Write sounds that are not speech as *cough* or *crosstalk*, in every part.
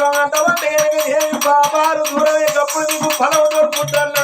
భాగం బాబారు దూరం ఎప్పుడు నీకు ఫలం దొరుకుతున్నాడు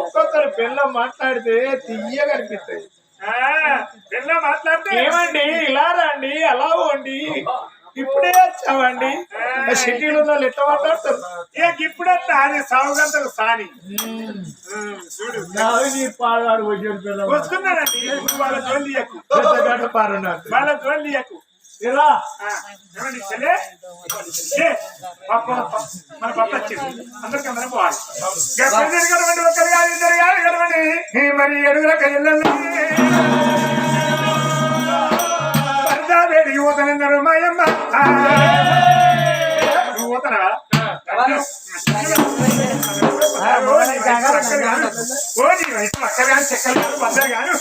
ఒక్కొక్కరు పిల్ల మాట్లాడితే తీయ కనిపిస్తాయి. పిల్ల మాట్లాడితే ఏమండి ఇలా రండి అలా పోండి ఇప్పుడే వచ్చామండి. సిటీలో ఉన్న వాళ్ళు ఎట్లా మాట్లాడతారు? ఇక ఇప్పుడే అది సాగు గంటలు సాని ఇప్పుడు వాళ్ళ జోలి ఎక్కు పెద్దగాడు పారున్నాడు. వాళ్ళ జోలి మన పట్ల వచ్చింది అందరికి అందరం పోవాలి గర్భిణీ ఒకరు కాదు ఇద్దరు కాదు ఈ మరి ఎడుగుల కయ్యల్లని పరదా వేడికి పోతానన్నారు మాయమ్మ నువ్వు అక్కడ కానీ చెక్కలు కాదు బందరు కాదు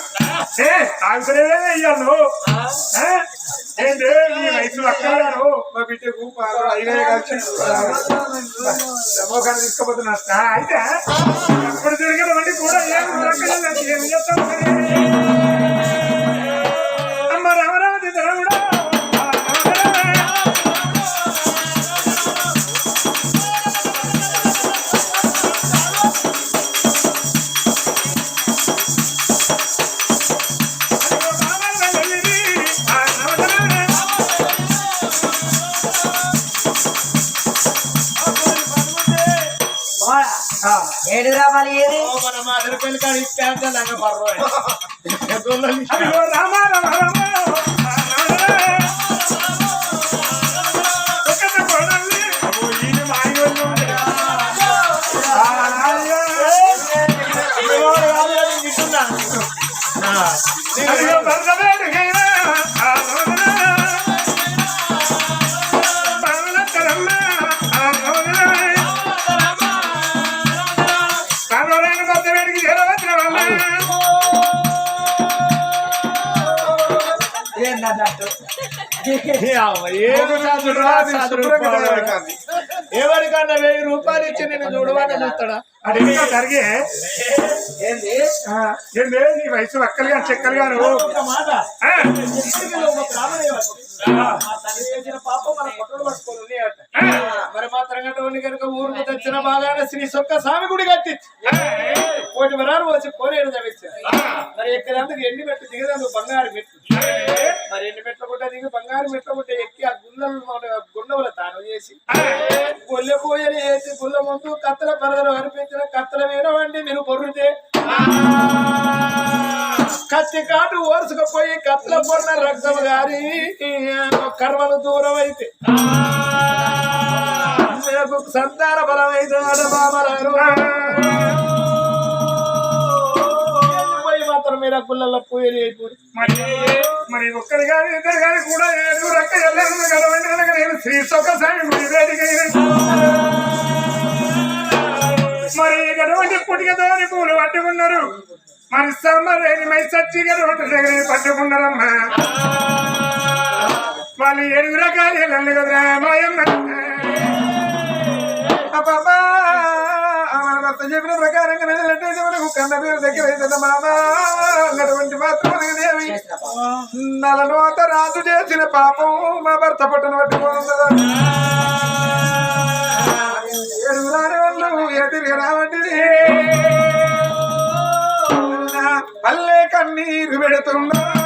ఏ ఆగుతలే అయ్యాను ఏంటి నీ వయసు అక్కడ గారు మా బిడ్డకు పాలు కలిసి సమోకాన్ని తీసుకుపోతున్నా అయితే అప్పుడు తిరిగినవన్నీ కూడా ఏం దొరకలేదు ఏం చేస్తాం పర్వాలేదు *laughs* అదిగో రామ రామ రామ ఒక్కత కొడాలి ఎవరికన్నా వెయ్యి రూపాయలు ఇచ్చి నేను చూడవని చూస్తాడా? అడిగిన జరిగే ఏంది నీ వయసు అక్కలు కానీ చెక్కలు మాట. మా తల్లి చేసిన పాపం మన పట్టులు పట్టుకొని. మరి మా తరగతి కనుక ఊరుకు తెచ్చిన బాగానే శ్రీ సొక్క స్వామి గుడి కట్టి. కోటి వరాలు వచ్చి కోరేడు తవ్వించారు. మరి ఎక్కడందుకు ఎన్ని మెట్లు దిగదందుకు బంగారు మెట్లు. మరి ఎన్ని మెట్ల గుట్ట దిగి బంగారు మెట్ల గుట్ట ఎక్కి ఆ గుళ్ళలు మన గుండవుల తాను చేసి గొల్లె పోయని వేసి గుళ్ళ ముందు కత్తల పరదలు కనిపించిన కత్తల మీద వండి మీరు పొర్రితే కత్తి కాటు ఓర్చుకపోయి కత్తల పడిన రక్తం గారి కర్మలు దూరం అయితే మీకు సంతాన బలం అయితే బాబరారు పోయి మాత్రం మీరు గుళ్ళల్లో పూయలు అయిపోయి మరి మరి ఒక్కరు కానీ ఇద్దరు కానీ కూడా ఏడుగురు అక్క ఎల్లరు నేను శ్రీ సొక్క సాయి మరి గడవంటి పుట్టిక పూలు పట్టుకున్నారు. మరి సమ్మరేని మై సచ్చి గడవంటి దగ్గర పట్టుకున్నారమ్మా. వాళ్ళు ఏడుగురు రకాలు నన్ను కదరా మాయమ్మ. భర్త చెప్పిన ప్రకారంగా వెళ్ళినట్టయితే మనకు కన్న పేరు దగ్గర అవుతుంది మామా. అన్నటువంటి మాత్రం నలనోత రాజు చేసిన పాపం మా భర్త పట్టును పట్టుకోనుందా పల్లె కన్నీరు పెడుతున్నా.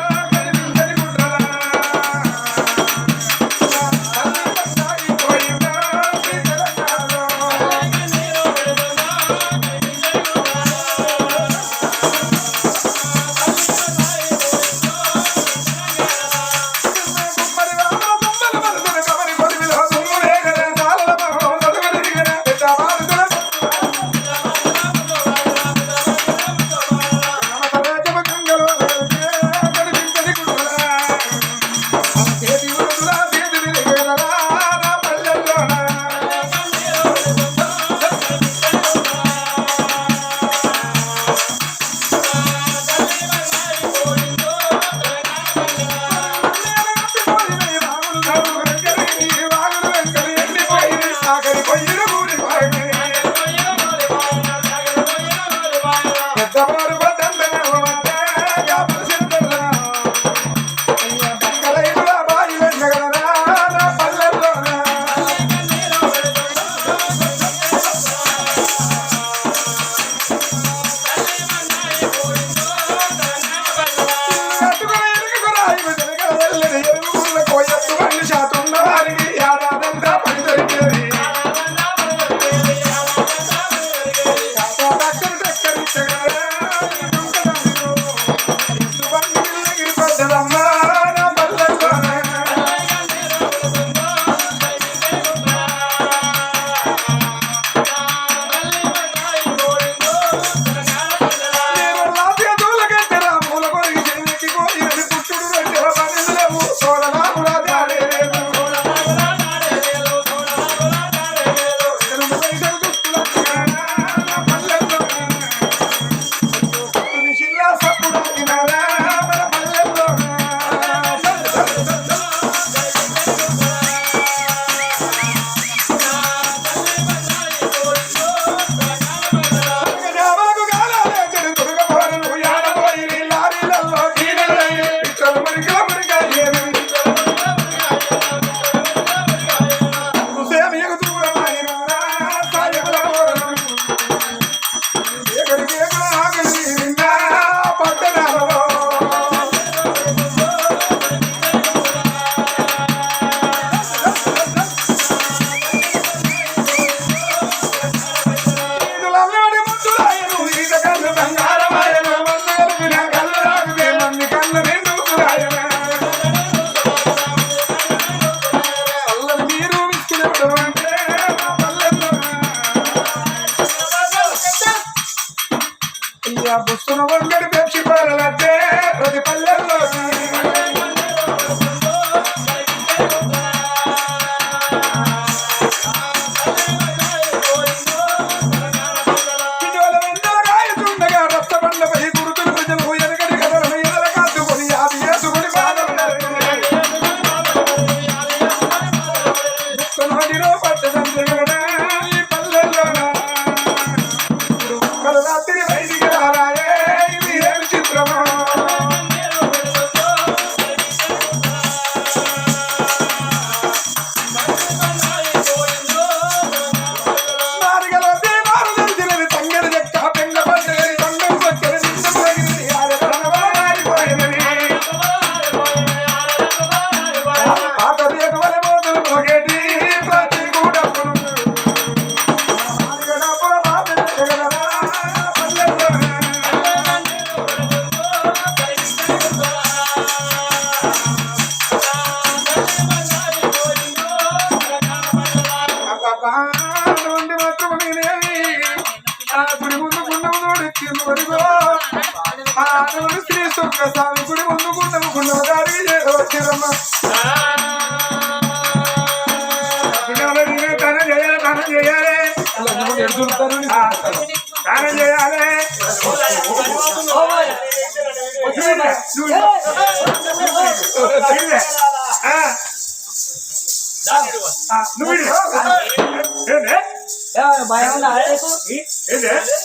చేయాలి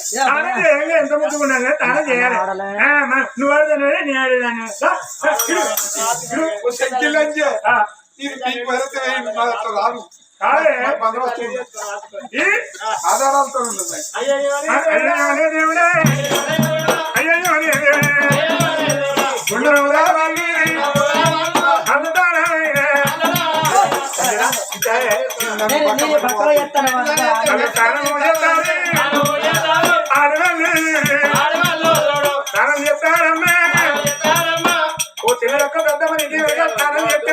స్నానం చేయాలి ఎంత ముట్టుకున్నా తానే చేయాలి నువ్వు ఆడదాను నేను ఆడేదాను ఇది మీకు భరతమైన రాదు ఆధారాలతో ఉంటుంది అయ్యో అనే దేవుడే భక్తులు చివరొక్క పెద్దమని ఇంటి వెనక స్నానం చేస్తే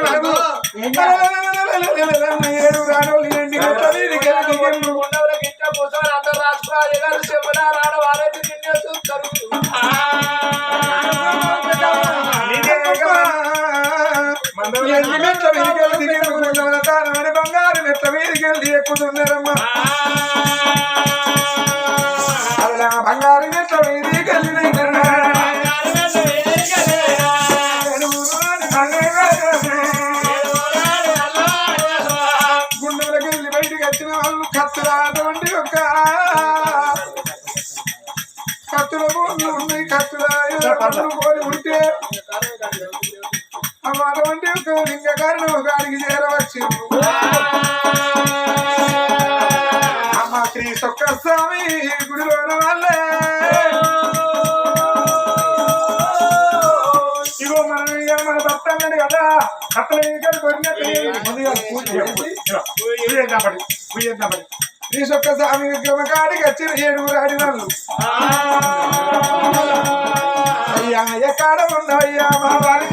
బంగారు మెత్త మీదకెళ్ళి ఎక్కుతున్నారమ్మా కర్ణుడు గారికి చేరవచ్చు అమ్మ శ్రీ సొక్క స్వామి గుడిలోన వాళ్ళే ఇగో మనం మన భక్తానండి కదా కట్టలేదు కానీ కొట్టినట్టు శ్రీ సొక్క స్వామి విగ్రహం కాడికి వచ్చిన ఏడుగురు ఆడినాళ్ళు అయ్యా ఎక్కడ ఉన్నవయ్యా మహావారి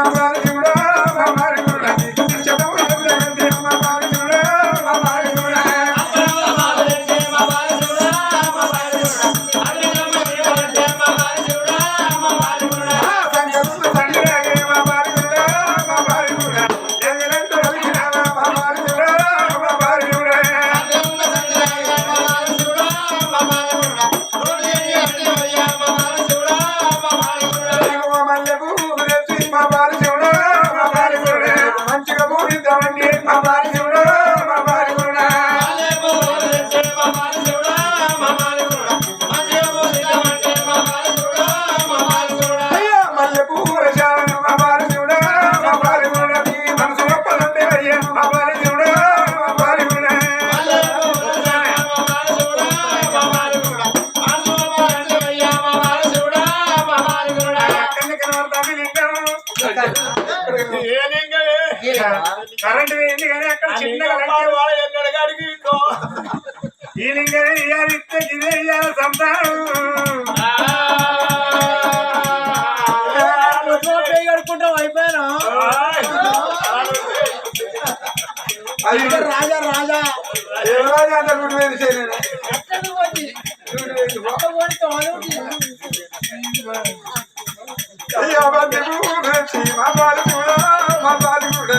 আমার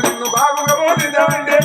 నిన్ను బాగుగా మోదిద్దామండి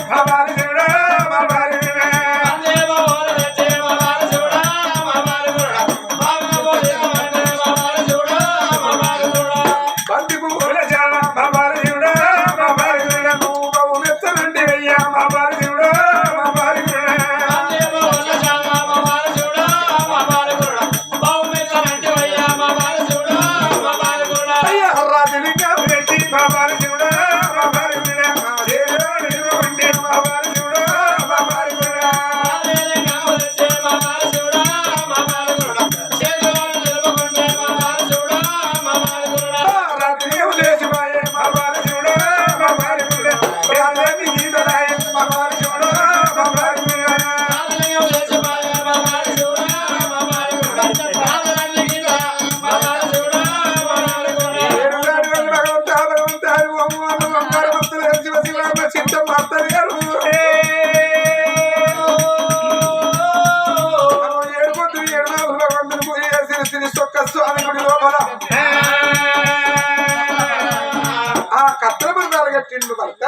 ఇల్లు భర్త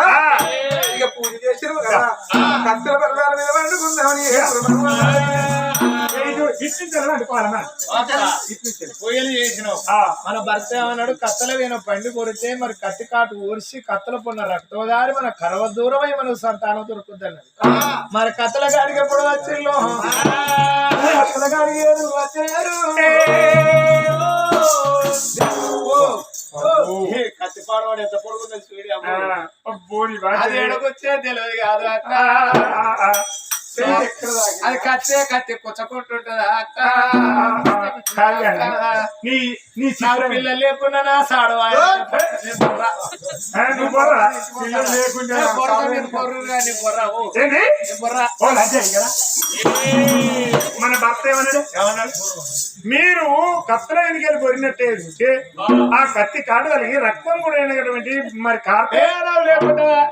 ఇక పూజ చేసారు కదా. కత్తుల పర్వాల మీద పండుకుందాం పొయ్యలు చేసినావు. మన భర్త ఏమన్నాడు? కత్తల వేన పండి కొడితే మరి కత్తి కాటు ఊడిసి కత్తల పొన్న రక్తోదారి మన కరవ దూరమై మనకు సంతానం దొరుకుతుంది దొరుకుతుందన్నది మరి కత్తల గాడికి ఎప్పుడు వచ్చిల్లు? కత్తల గాడికి కత్తి పాడవాడు ఎంత పొడుగుందని చూడి అది ఎడకొచ్చే తెలియదు కాదు అక్క. ఏంటి? నేను బొర్రా. ఓ. లంచాయి కదా. మన భర్త ఏమన్నాడు? మీరు కత్తరాయనికి వెళ్ళి కొరినట్టే ఉంటే ఆ కత్తి కాడగలిగి రక్తం కూడా అయినటువంటి మరి కార్పే పేరావు లేకుండా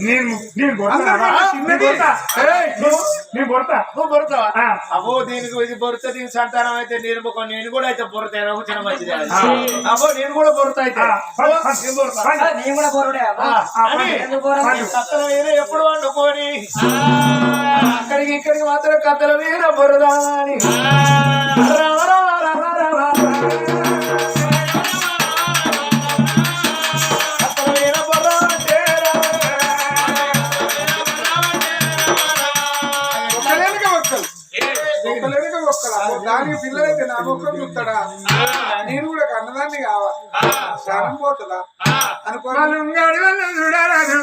నేను? నేను నేను నువ్వు- దీనికి ఇది బొరుత దీనికి సంతానం అయితే నేను ఒక నేను కూడా అయితే బొరుతాను వచ్చిన మంచిది. ఆ. అబ్బో నేను కూడా బొరుతా అయితే. కత్తల మీద ఎప్పుడు వండుకొని? అక్కడికి ఇక్కడికి మాత్రం కత్తల మీద బొరదా అని ముఖం చూస్తాడా? నేను కూడా కన్నదాన్ని కావాలి ప్రాణం పోతుందా? అనుకో చూడరాదు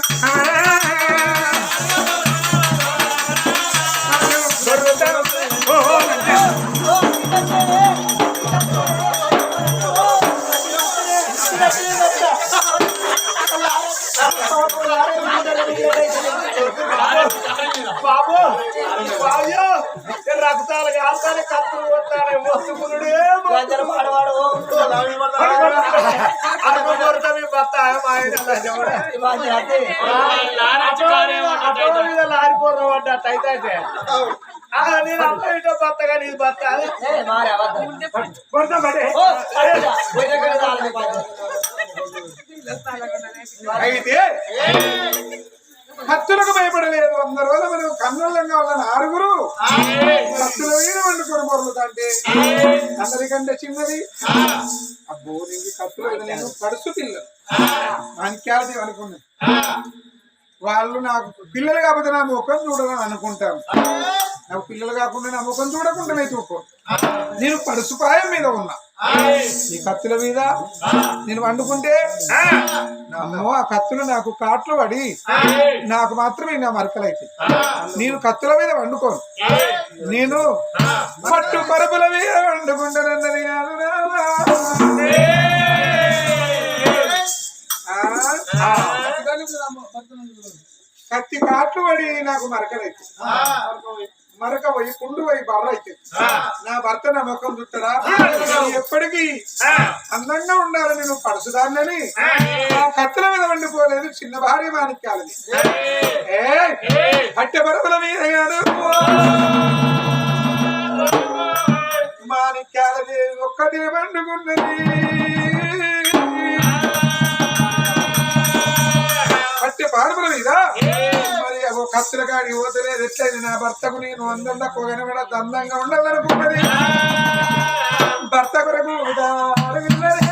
రక్తాలు కాస్తానే కత్తులు పోతానే మొత్తుకునుడే రాజాలు పాడవాడు. మీ భర్త అయితే. నేను అమ్మ ఇటో భర్త. కొడతా. అయితే భయపడలేదు వంద రోజులు మనం కన్నులంగా వాళ్ళ ఆరుగురు. కత్తుల మీద వండుకొని పొరలుతుంటే అందరికంటే చిన్నది. అబ్బో నీకు కత్తుల నేను పడుసు పిల్ల మాణిక్యాలది అనుకున్నాను. వాళ్ళు నాకు పిల్లలు కాకపోతే నా ముఖం చూడదని అనుకుంటాను నాకు పిల్లలు కాకుండా నా ముఖం చూడకుండానే తూకో. నేను పడుసుపాయం మీద ఉన్నా. ఈ కత్తుల మీద నేను వండుకుంటే అమ్మో ఆ కత్తులు నాకు కాట్లు పడి నాకు మాత్రమే నా మరకలైతే నేను కత్తుల మీద వండుకోను. నేను పట్టు పరుపుల మీద వండుకుంటానన్నది కాదు కత్తి కాట్లు పడి నాకు మరకలైతే. మరక పోయి కుండు పోయి బర్ర అయితే. నా భర్త నా ముఖం చుట్టడా ఎప్పటికీ అందంగా ఉండాలని నేను పడుసుదాన్నని ఆ. కత్తుల మీద వండిపోలేదు చిన్న భార్య మాణిక్యాలని. ఏ. అట్టె పరుపుల మీద కాదు మాణిక్యాలది ఒక్కటే వండుకున్నది. కత్తుల కాడి పోతలేదు. ఎట్లయింది నా భర్తకు నేను అందంగా కొగనబడ అందంగా ఉండాలనుకున్నది భర్త కొరకు ఉదారవిన్నదే,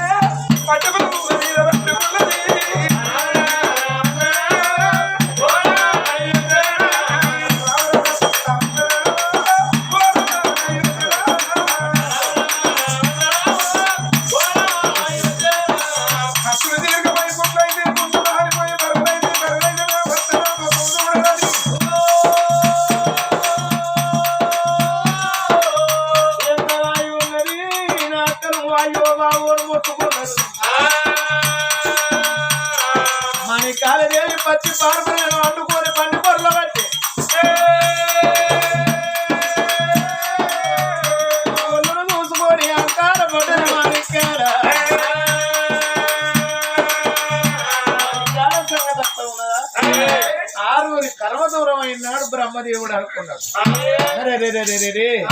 రే.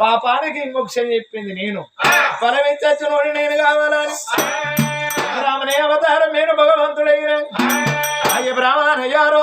పాపానికి ఇంకొక క్షయం చెప్పింది నేను. ఫలమిచ్చచ్చినోడి నేను కావాలని. రామనే అవతారం నేను భగవంతుడైన అయ్య బ్రాహ్మణయ్యారో